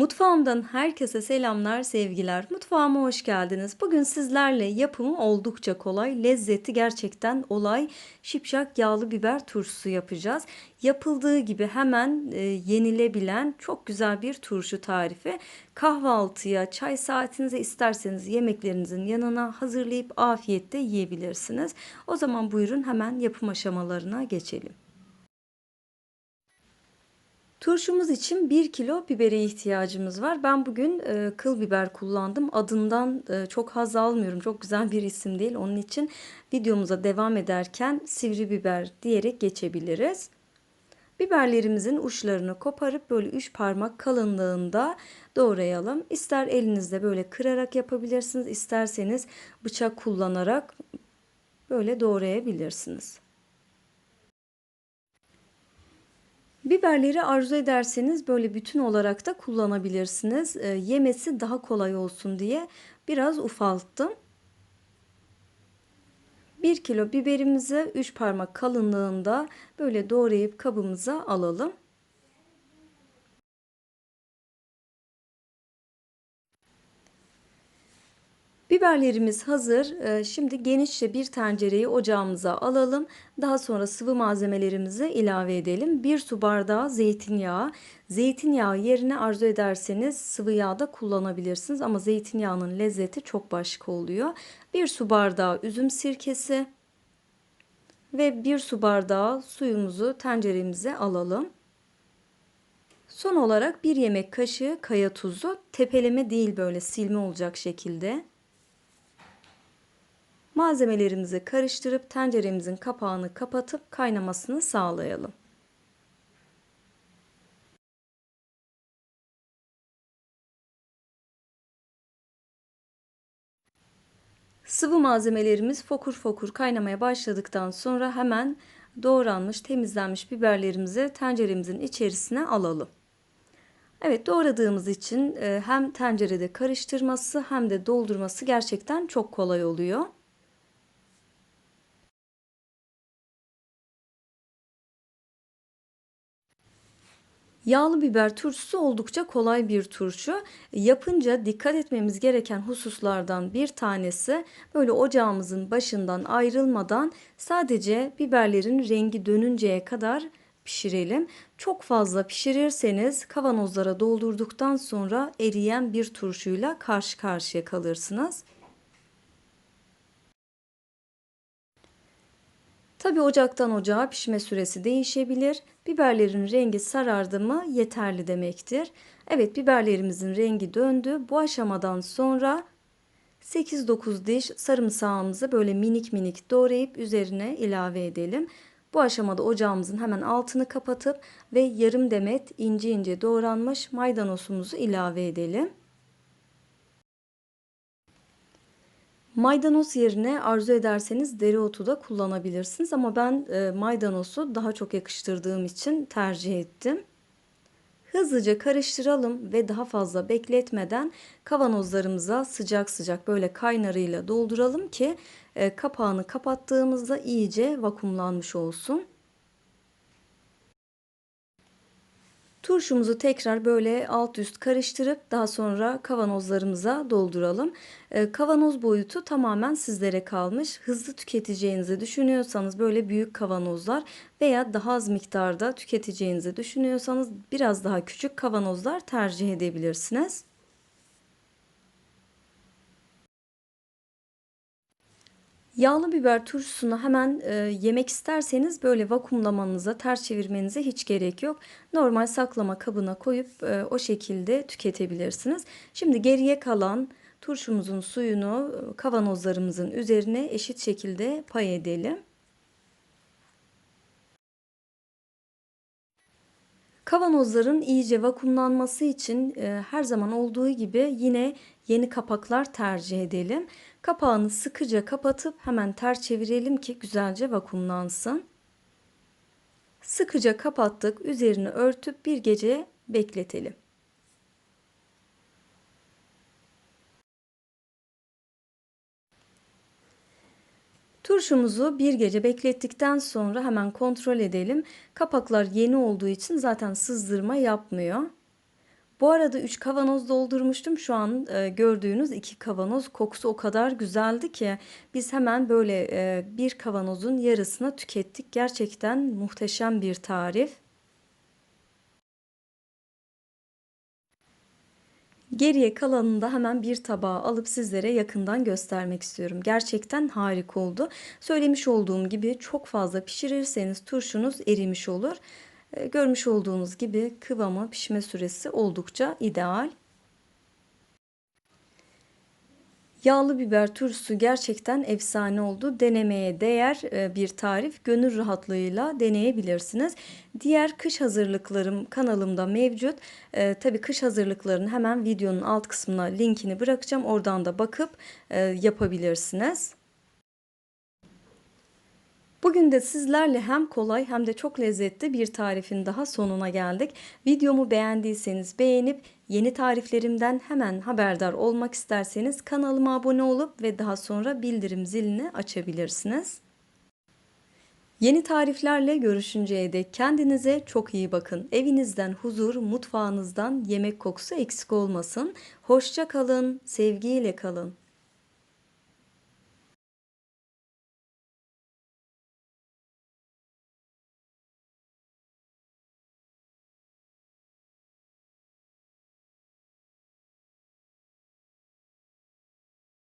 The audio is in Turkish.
Mutfağımdan herkese selamlar, sevgiler. Mutfağıma hoş geldiniz. Bugün sizlerle yapımı oldukça kolay, lezzeti gerçekten olay. Şipşak yağlı biber turşusu yapacağız. Yapıldığı gibi hemen e, yenilebilen çok güzel bir turşu tarifi. Kahvaltıya, çay saatinize isterseniz yemeklerinizin yanına hazırlayıp afiyetle yiyebilirsiniz. O zaman buyurun hemen yapım aşamalarına geçelim. Turşumuz için 1 kilo bibere ihtiyacımız var. Ben bugün e, kıl biber kullandım. Adından e, çok haz almıyorum. Çok güzel bir isim değil. Onun için videomuza devam ederken sivri biber diyerek geçebiliriz. Biberlerimizin uçlarını koparıp böyle 3 parmak kalınlığında doğrayalım. İster elinizde böyle kırarak yapabilirsiniz. isterseniz bıçak kullanarak böyle doğrayabilirsiniz. Biberleri arzu ederseniz böyle bütün olarak da kullanabilirsiniz. E, yemesi daha kolay olsun diye biraz ufalttım. 1 kilo biberimizi 3 parmak kalınlığında böyle doğrayıp kabımıza alalım. Biberlerimiz hazır. Ee, şimdi genişçe bir tencereyi ocağımıza alalım. Daha sonra sıvı malzemelerimizi ilave edelim. 1 su bardağı zeytinyağı. Zeytinyağı yerine arzu ederseniz sıvı yağ da kullanabilirsiniz. Ama zeytinyağının lezzeti çok başka oluyor. 1 su bardağı üzüm sirkesi. Ve 1 su bardağı suyumuzu tenceremize alalım. Son olarak 1 yemek kaşığı kaya tuzu. Tepeleme değil böyle silme olacak şekilde. Malzemelerimizi karıştırıp tenceremizin kapağını kapatıp kaynamasını sağlayalım. Sıvı malzemelerimiz fokur fokur kaynamaya başladıktan sonra hemen doğranmış, temizlenmiş biberlerimizi tenceremizin içerisine alalım. Evet doğradığımız için e, hem tencerede karıştırması hem de doldurması gerçekten çok kolay oluyor. Yağlı biber turşusu oldukça kolay bir turşu. Yapınca dikkat etmemiz gereken hususlardan bir tanesi böyle ocağımızın başından ayrılmadan sadece biberlerin rengi dönünceye kadar pişirelim. Çok fazla pişirirseniz kavanozlara doldurduktan sonra eriyen bir turşuyla karşı karşıya kalırsınız. Tabi ocaktan ocağa pişme süresi değişebilir. Biberlerin rengi sarardı mı yeterli demektir. Evet biberlerimizin rengi döndü. Bu aşamadan sonra 8-9 diş sarımsağımızı böyle minik minik doğrayıp üzerine ilave edelim. Bu aşamada ocağımızın hemen altını kapatıp ve yarım demet ince ince doğranmış maydanozumuzu ilave edelim. Maydanoz yerine arzu ederseniz dereotu da kullanabilirsiniz ama ben e, maydanozu daha çok yakıştırdığım için tercih ettim. Hızlıca karıştıralım ve daha fazla bekletmeden kavanozlarımıza sıcak sıcak böyle kaynarıyla dolduralım ki e, kapağını kapattığımızda iyice vakumlanmış olsun. Turşumuzu tekrar böyle alt üst karıştırıp daha sonra kavanozlarımıza dolduralım. Ee, kavanoz boyutu tamamen sizlere kalmış. Hızlı tüketeceğinizi düşünüyorsanız böyle büyük kavanozlar veya daha az miktarda tüketeceğinizi düşünüyorsanız biraz daha küçük kavanozlar tercih edebilirsiniz. Yağlı biber turşusunu hemen e, yemek isterseniz böyle vakumlamanıza, ters çevirmenize hiç gerek yok. Normal saklama kabına koyup e, o şekilde tüketebilirsiniz. Şimdi geriye kalan turşumuzun suyunu e, kavanozlarımızın üzerine eşit şekilde pay edelim. Kavanozların iyice vakumlanması için e, her zaman olduğu gibi yine yeni kapaklar tercih edelim. Kapağını sıkıca kapatıp hemen ters çevirelim ki güzelce vakumlansın. Sıkıca kapattık. Üzerini örtüp bir gece bekletelim. Turşumuzu bir gece beklettikten sonra hemen kontrol edelim. Kapaklar yeni olduğu için zaten sızdırma yapmıyor. Bu arada 3 kavanoz doldurmuştum. Şu an e, gördüğünüz 2 kavanoz kokusu o kadar güzeldi ki biz hemen böyle e, bir kavanozun yarısını tükettik. Gerçekten muhteşem bir tarif. Geriye kalanını da hemen bir tabağa alıp sizlere yakından göstermek istiyorum. Gerçekten harika oldu. Söylemiş olduğum gibi çok fazla pişirirseniz turşunuz erimiş olur. E, görmüş olduğunuz gibi kıvamı pişme süresi oldukça ideal. Yağlı biber turşusu gerçekten efsane oldu. Denemeye değer e, bir tarif. Gönül rahatlığıyla deneyebilirsiniz. Diğer kış hazırlıklarım kanalımda mevcut. E, Tabi kış hazırlıklarını hemen videonun alt kısmına linkini bırakacağım. Oradan da bakıp e, yapabilirsiniz. Bugün de sizlerle hem kolay hem de çok lezzetli bir tarifin daha sonuna geldik. Videomu beğendiyseniz beğenip yeni tariflerimden hemen haberdar olmak isterseniz kanalıma abone olup ve daha sonra bildirim zilini açabilirsiniz. Yeni tariflerle görüşünceye dek kendinize çok iyi bakın. Evinizden huzur, mutfağınızdan yemek kokusu eksik olmasın. Hoşça kalın, sevgiyle kalın.